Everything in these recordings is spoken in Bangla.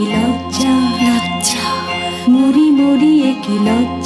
কি লজ্জা লজ্জা মরি মরি কি লজ্জা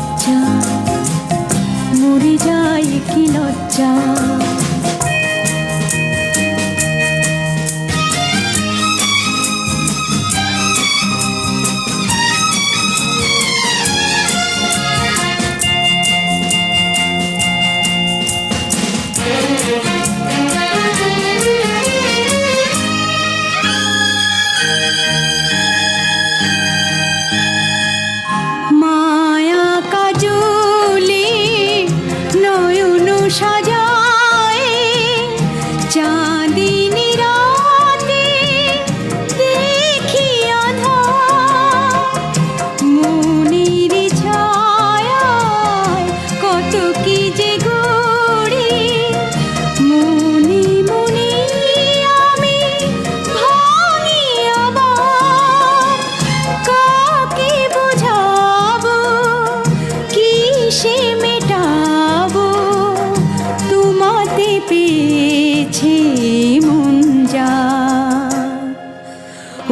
লজ্জা। মরে যায় কি লজ্জা।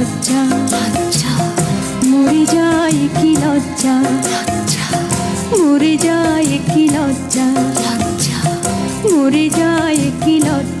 লজ্জা। মরে যায় কি লজ্জা? মরে যায় কি লজ্জা। মরে যায় কি লজ্জা?